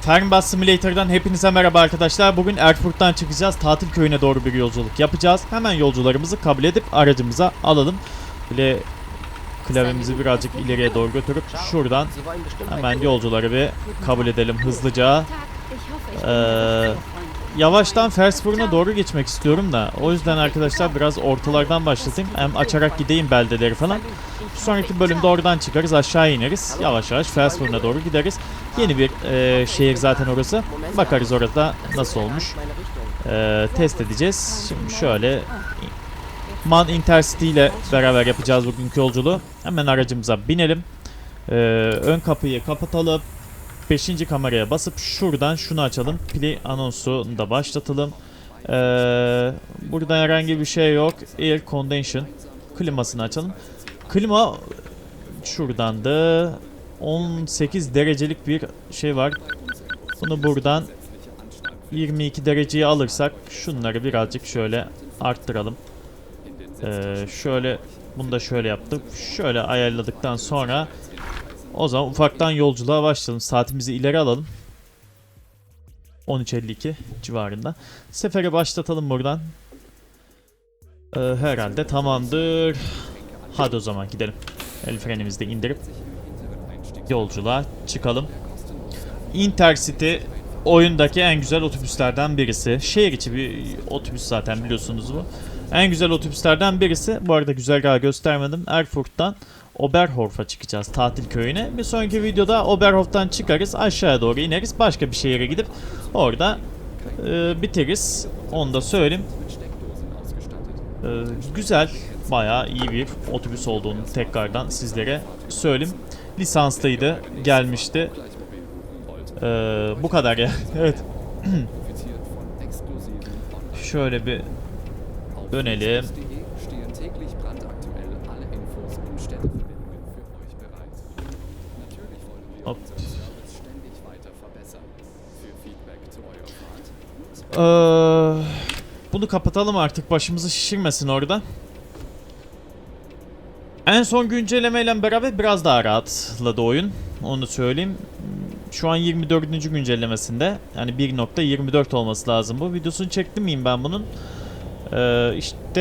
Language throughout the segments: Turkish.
Fernbus Simulator'dan hepinize merhaba arkadaşlar. Bugün Erfurt'tan çıkacağız. Tatil köyüne doğru bir yolculuk yapacağız. Hemen yolcularımızı kabul edip aracımıza alalım. Böyle klavyemizi birazcık ileriye doğru götürüp şuradan hemen yolcuları bir kabul edelim hızlıca. Ee, Yavaştan Fersburg'a doğru geçmek istiyorum da o yüzden arkadaşlar biraz ortalardan başlatayım. Hem açarak gideyim beldeleri falan. Sonraki bölümde oradan çıkarız aşağı ineriz. Yavaş yavaş Fersburg'a doğru gideriz. Yeni bir e, şehir zaten orası. Bakarız orada nasıl olmuş. E, test edeceğiz. Şimdi şöyle Man Intercity ile beraber yapacağız bugünkü yolculuğu. Hemen aracımıza binelim. E, ön kapıyı kapatalım. 5. kameraya basıp şuradan şunu açalım. Play anonsunu da başlatalım. Ee, burada herhangi bir şey yok. Air condition. Klimasını açalım. Klima şuradan da 18 derecelik bir şey var. Bunu buradan 22 dereceye alırsak şunları birazcık şöyle arttıralım. Ee, şöyle bunu da şöyle yaptık. Şöyle ayarladıktan sonra o zaman ufaktan yolculuğa başlayalım. Saatimizi ileri alalım. 13.52 civarında. Sefere başlatalım buradan. Ee, herhalde tamamdır. Hadi o zaman gidelim. El frenimizi de indirip yolculuğa çıkalım. Intercity oyundaki en güzel otobüslerden birisi. Şehir içi bir otobüs zaten biliyorsunuz bu. En güzel otobüslerden birisi. Bu arada güzergahı göstermedim. Erfurt'tan Oberhof'a çıkacağız tatil köyüne. Bir sonraki videoda Oberhof'tan çıkarız aşağıya doğru ineriz. Başka bir şehire gidip orada e, bitiririz. Onu da söyleyeyim. E, güzel, bayağı iyi bir otobüs olduğunu tekrardan sizlere söyleyeyim. Lisanslıydı, gelmişti. E, bu kadar ya. evet. Şöyle bir dönelim. Fahrt Ee, bunu kapatalım artık başımızı şişirmesin orada. En son güncellemeyle beraber biraz daha rahatladı oyun. Onu söyleyeyim. Şu an 24. güncellemesinde. Yani 1.24 olması lazım bu. Videosunu çektim miyim ben bunun? Ee, işte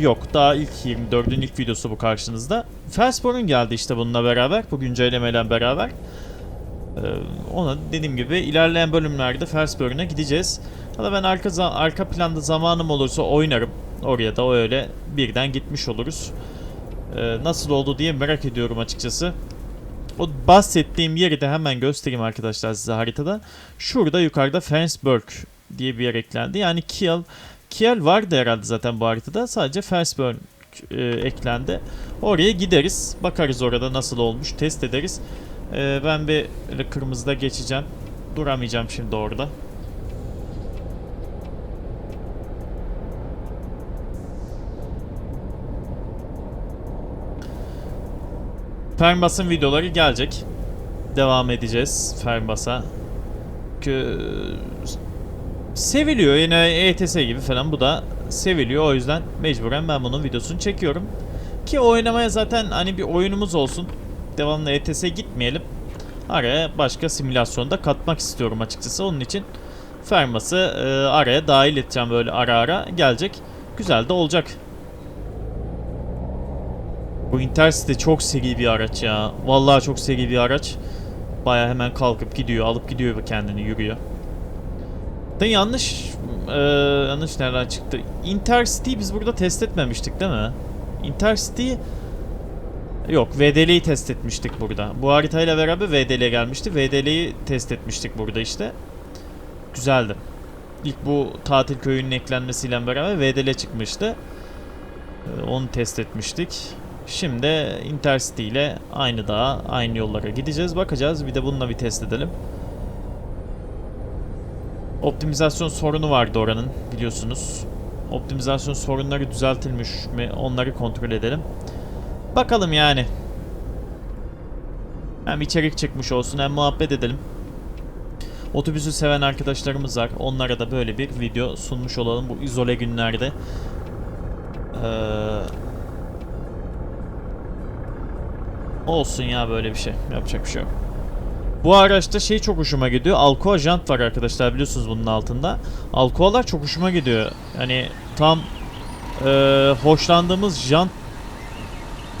yok. Daha ilk 24'ün ilk videosu bu karşınızda. Firstborn geldi işte bununla beraber. Bu güncellemeyle beraber. Ee, ona dediğim gibi ilerleyen bölümlerde Firstborn'a gideceğiz. Valla ben arka, arka planda zamanım olursa oynarım. Oraya da öyle birden gitmiş oluruz. Ee, nasıl oldu diye merak ediyorum açıkçası. O bahsettiğim yeri de hemen göstereyim arkadaşlar size haritada. Şurada yukarıda Fensburg diye bir yer eklendi. Yani Kiel, Kiel vardı herhalde zaten bu haritada. Sadece Fensburg e, eklendi. Oraya gideriz. Bakarız orada nasıl olmuş. Test ederiz. Ee, ben bir kırmızıda geçeceğim. Duramayacağım şimdi orada. Fernbus'ın videoları gelecek. Devam edeceğiz Fernbus'a. Kö... Seviliyor yine ETS gibi falan bu da seviliyor o yüzden mecburen ben bunun videosunu çekiyorum. Ki oynamaya zaten hani bir oyunumuz olsun. Devamlı ETS'e gitmeyelim. Araya başka simülasyonda katmak istiyorum açıkçası. Onun için Fermas'ı e, araya dahil edeceğim böyle ara ara gelecek. Güzel de olacak. Bu Intercity çok seri bir araç ya. Vallahi çok seri bir araç. Baya hemen kalkıp gidiyor, alıp gidiyor kendini yürüyor. Da yanlış e, yanlış nereden çıktı? Intercity'yi biz burada test etmemiştik değil mi? Intercity Yok VDL'yi test etmiştik burada. Bu haritayla beraber VDL gelmişti. VDL'yi test etmiştik burada işte. Güzeldi. İlk bu tatil köyünün eklenmesiyle beraber VDL çıkmıştı. Ee, Onu test etmiştik. Şimdi Intercity ile aynı dağa, aynı yollara gideceğiz. Bakacağız. Bir de bununla bir test edelim. Optimizasyon sorunu vardı oranın biliyorsunuz. Optimizasyon sorunları düzeltilmiş mi onları kontrol edelim. Bakalım yani. Hem içerik çıkmış olsun hem muhabbet edelim. Otobüsü seven arkadaşlarımız var. Onlara da böyle bir video sunmuş olalım bu izole günlerde. Ee, olsun ya böyle bir şey. Yapacak bir şey yok. Bu araçta şey çok hoşuma gidiyor. Alcoa jant var arkadaşlar biliyorsunuz bunun altında. Alcoa'lar çok hoşuma gidiyor. Hani tam e, hoşlandığımız jant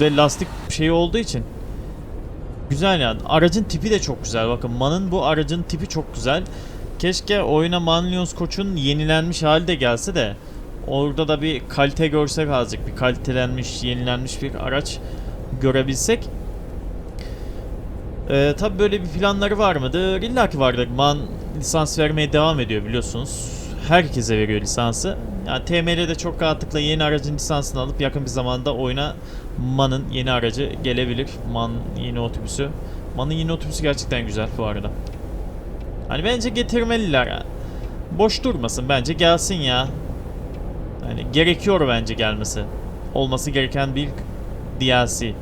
ve lastik şeyi olduğu için güzel yani. Aracın tipi de çok güzel. Bakın Man'ın bu aracın tipi çok güzel. Keşke oyuna Manlions Koç'un yenilenmiş hali de gelse de orada da bir kalite görsek azıcık. Bir kalitelenmiş, yenilenmiş bir araç görebilsek. Ee, tabi böyle bir planları var mıdır? İlla ki vardır. Man lisans vermeye devam ediyor biliyorsunuz. Herkese veriyor lisansı. Yani TML'de çok rahatlıkla yeni aracın lisansını alıp yakın bir zamanda oyuna Man'ın yeni aracı gelebilir. Man yeni otobüsü. Man'ın yeni otobüsü gerçekten güzel bu arada. Hani bence getirmeliler. Boş durmasın bence gelsin ya. Hani gerekiyor bence gelmesi. Olması gereken bir DLC.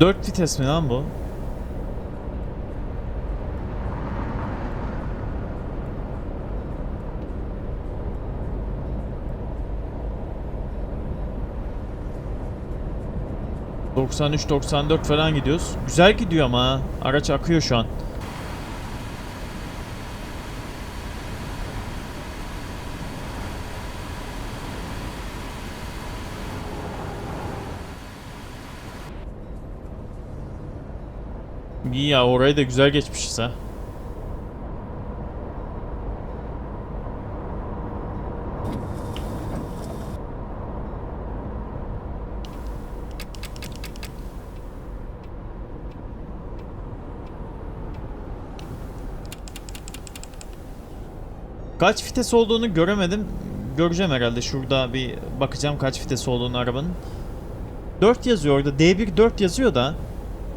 Dört vites mi lan bu? ...93-94 falan gidiyoruz. Güzel gidiyor ama ha. Araç akıyor şu an. İyi ya orayı da güzel geçmişiz ha. Kaç vites olduğunu göremedim. Göreceğim herhalde. Şurada bir bakacağım kaç vites olduğunu arabanın. 4 yazıyor orada. D1 4 yazıyor da.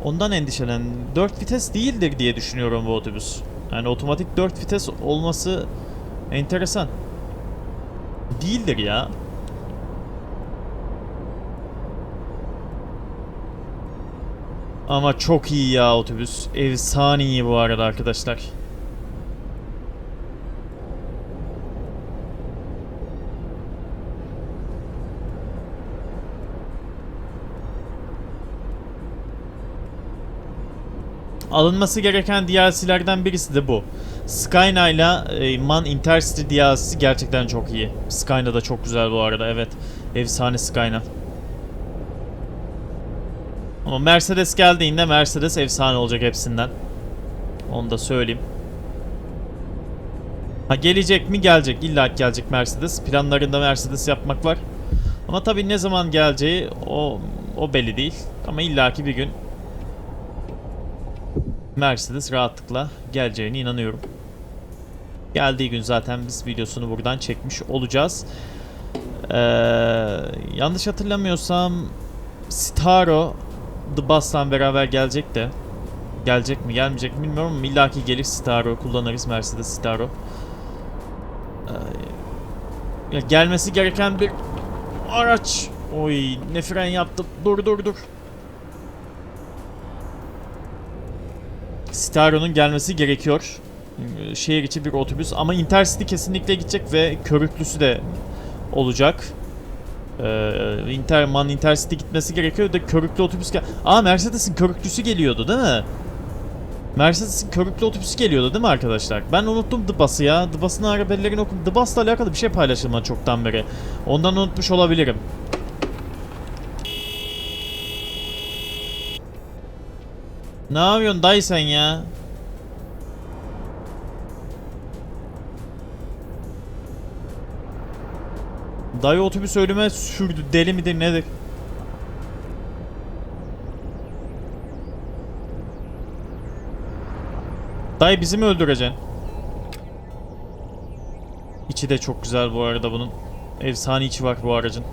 Ondan endişelen. 4 vites değildir diye düşünüyorum bu otobüs. Yani otomatik 4 vites olması enteresan. Değildir ya. Ama çok iyi ya otobüs. Efsane iyi bu arada arkadaşlar. Alınması gereken DLC'lerden birisi de bu. Skyna ile e, Man Intercity DLC'si gerçekten çok iyi. Skyna da çok güzel bu arada evet. Efsane Skyna. Ama Mercedes geldiğinde Mercedes efsane olacak hepsinden. Onu da söyleyeyim. Ha gelecek mi? Gelecek. İlla gelecek Mercedes. Planlarında Mercedes yapmak var. Ama tabii ne zaman geleceği o o belli değil. Ama illaki bir gün Mercedes rahatlıkla geleceğine inanıyorum. Geldiği gün zaten biz videosunu buradan çekmiş olacağız. Ee, yanlış hatırlamıyorsam Staro The Bus'tan beraber gelecek de. Gelecek mi gelmeyecek mi bilmiyorum ama illaki gelir Staro kullanırız Mercedes Staro. Ee, gelmesi gereken bir araç. Oy ne fren yaptım. Dur dur dur. Staro'nun gelmesi gerekiyor. Ee, Şehir içi bir otobüs ama Intercity kesinlikle gidecek ve körüklüsü de olacak. Ee, Interman Intercity gitmesi gerekiyor da körüklü otobüs gel. Aa Mercedes'in körüklüsü geliyordu değil mi? Mercedes'in körüklü otobüsü geliyordu değil mi arkadaşlar? Ben unuttum The Bus'ı ya. The Bus'ın haberlerini okudum. The Bus'la alakalı bir şey paylaşılmadı çoktan beri. Ondan unutmuş olabilirim. Ne yapıyorsun dayı sen ya? Dayı otobüs ölüme sürdü. Deli midir nedir? Dayı bizi mi öldüreceksin? İçi de çok güzel bu arada bunun. Efsane içi var bu aracın.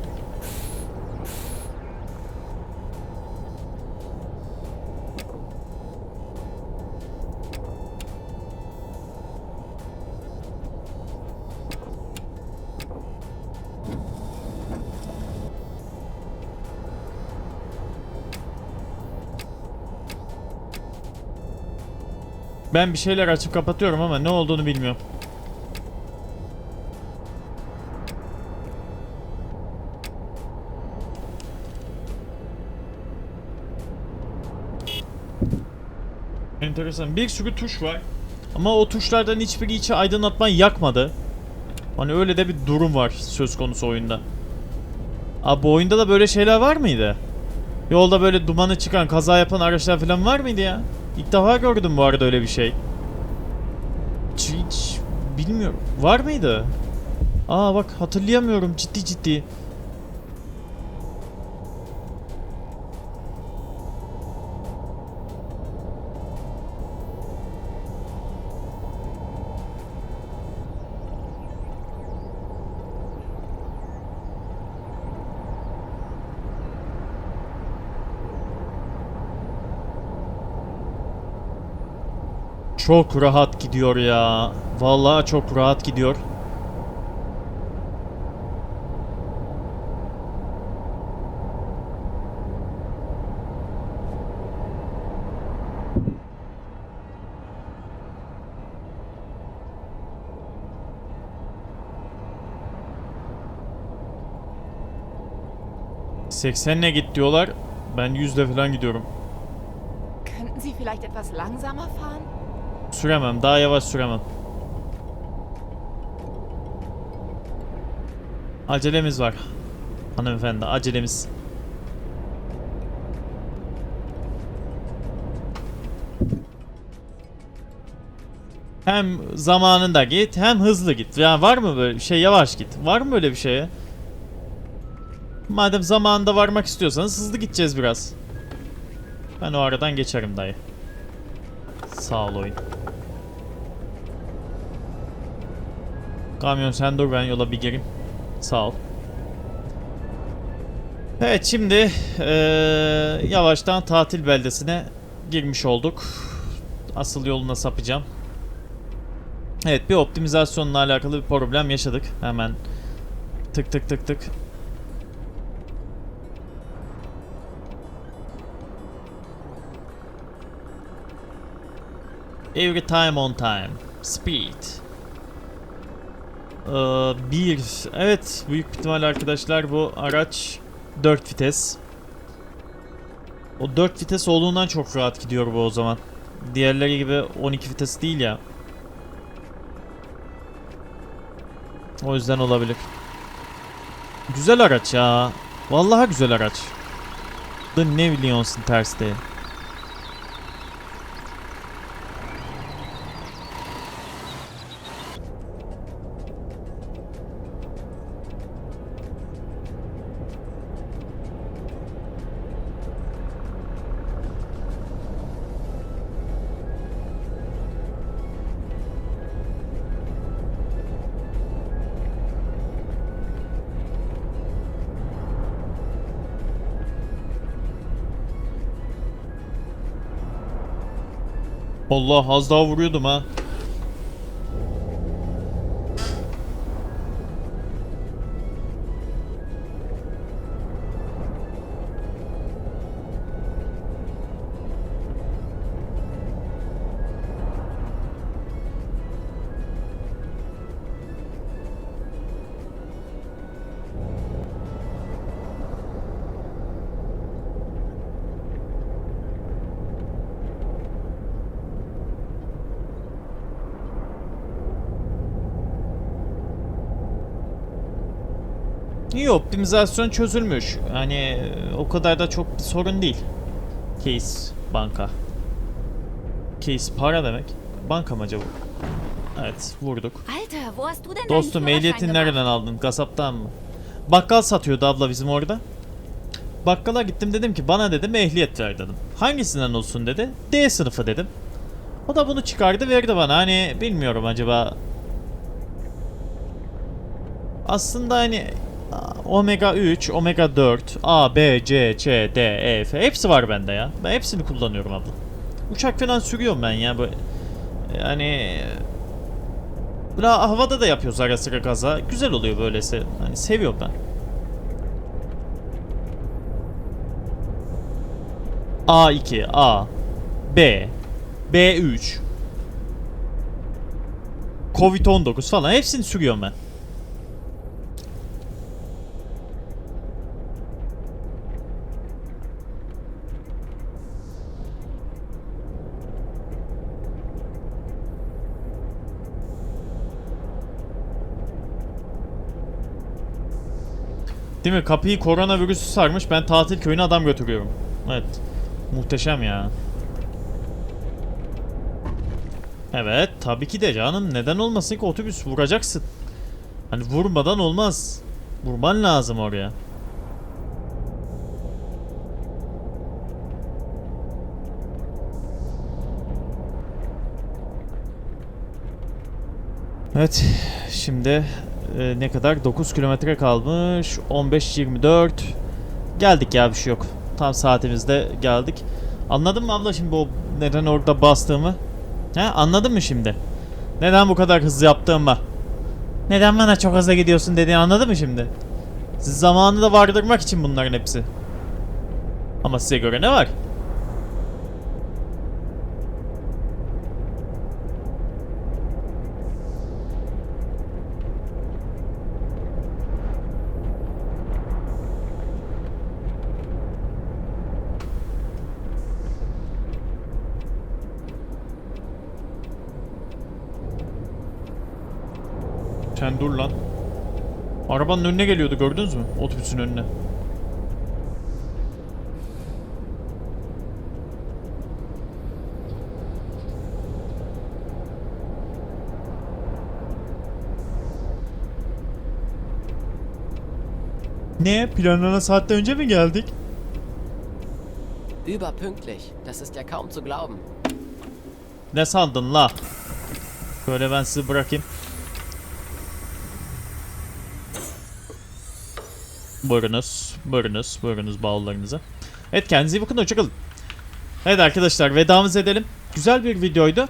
Ben bir şeyler açıp kapatıyorum ama ne olduğunu bilmiyorum. Enteresan. Bir sürü tuş var. Ama o tuşlardan hiçbiri içi aydınlatma yakmadı. Hani öyle de bir durum var söz konusu oyunda. Abi bu oyunda da böyle şeyler var mıydı? Yolda böyle dumanı çıkan, kaza yapan araçlar falan var mıydı ya? İlk defa gördüm bu arada öyle bir şey. Hiç, hiç bilmiyorum. Var mıydı? Aa bak hatırlayamıyorum ciddi ciddi. Çok rahat gidiyor ya. Vallahi çok rahat gidiyor. ...80'le git diyorlar. Ben 100'le falan gidiyorum. Könnten Sie vielleicht etwas langsamer fahren? Süremem. Daha yavaş süremem. Acelemiz var. Hanımefendi acelemiz. Hem zamanında git hem hızlı git. Ya var mı böyle bir şey yavaş git. Var mı böyle bir şey? Madem zamanında varmak istiyorsanız hızlı gideceğiz biraz. Ben o aradan geçerim dayı. Sağ ol oyun. Kamyon sen dur ben yola bir gireyim. Sağ ol. Evet şimdi eee, yavaştan tatil beldesine girmiş olduk. Asıl yoluna sapacağım. Evet bir optimizasyonla alakalı bir problem yaşadık. Hemen tık tık tık tık. Every time on time. Speed. Ee, bir. Evet büyük ihtimal arkadaşlar bu araç 4 vites. O 4 vites olduğundan çok rahat gidiyor bu o zaman. Diğerleri gibi 12 vites değil ya. O yüzden olabilir. Güzel araç ya. Vallahi güzel araç. Ne biliyorsun terste. Allah az daha vuruyordum ha. İyi optimizasyon çözülmüş. Hani o kadar da çok bir sorun değil. Case banka. Case para demek. Banka mı acaba? Evet vurduk. Dostum ehliyetini nereden aldın? Kasaptan mı? Bakkal satıyordu abla bizim orada. Bakkala gittim dedim ki bana dedim ehliyet ver dedim. Hangisinden olsun dedi. D sınıfı dedim. O da bunu çıkardı verdi bana. Hani bilmiyorum acaba. Aslında hani Omega 3, Omega 4, A, B, C, C, D, E, F hepsi var bende ya. Ben hepsini kullanıyorum abla. Uçak falan sürüyorum ben ya böyle. Yani Böyle havada da yapıyoruz ara sıra kaza. Güzel oluyor böylesi. Hani seviyorum ben. A2, A, B, B3, Covid-19 falan hepsini sürüyorum ben. Değil mi? Kapıyı koronavirüsü sarmış. Ben tatil köyüne adam götürüyorum. Evet. Muhteşem ya. Evet. Tabii ki de canım. Neden olmasın ki otobüs vuracaksın. Hani vurmadan olmaz. Vurman lazım oraya. Evet. Şimdi e, ne kadar? 9 kilometre kalmış. 15-24. Geldik ya bir şey yok. Tam saatimizde geldik. Anladın mı abla şimdi o neden orada bastığımı? He anladın mı şimdi? Neden bu kadar hızlı yaptığımı? Neden bana çok hızlı gidiyorsun dediğini anladın mı şimdi? Siz zamanını da vardırmak için bunların hepsi. Ama size göre ne var? Arabanın önüne geliyordu gördünüz mü? Otobüsün önüne. Ne? Planlanan saatte önce mi geldik? Überpünktlich. Das ist ja kaum zu glauben. Ne sandın la? Böyle ben sizi bırakayım. Buyurunuz, buyurunuz, buyurunuz bavullarınıza. Evet kendinize iyi bakın, hoşçakalın. Evet arkadaşlar vedamızı edelim. Güzel bir videoydu.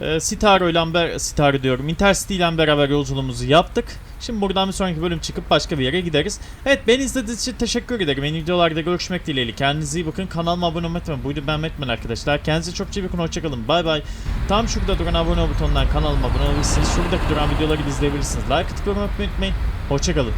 Ee, Sitaro ile ber Sitaro diyorum. Intercity ile beraber yolculuğumuzu yaptık. Şimdi buradan bir sonraki bölüm çıkıp başka bir yere gideriz. Evet beni izlediğiniz için teşekkür ederim. Yeni videolarda görüşmek dileğiyle. Kendinize iyi bakın. Kanalıma abone olmayı unutmayın. Buydu ben Metmen arkadaşlar. Kendinize çok iyi bakın. Hoşçakalın. Bay bay. Tam şurada duran abone ol butonundan kanalıma abone olabilirsiniz. Şuradaki duran videoları da izleyebilirsiniz. Like atıp yorum yapmayı unutmayın. Hoşçakalın.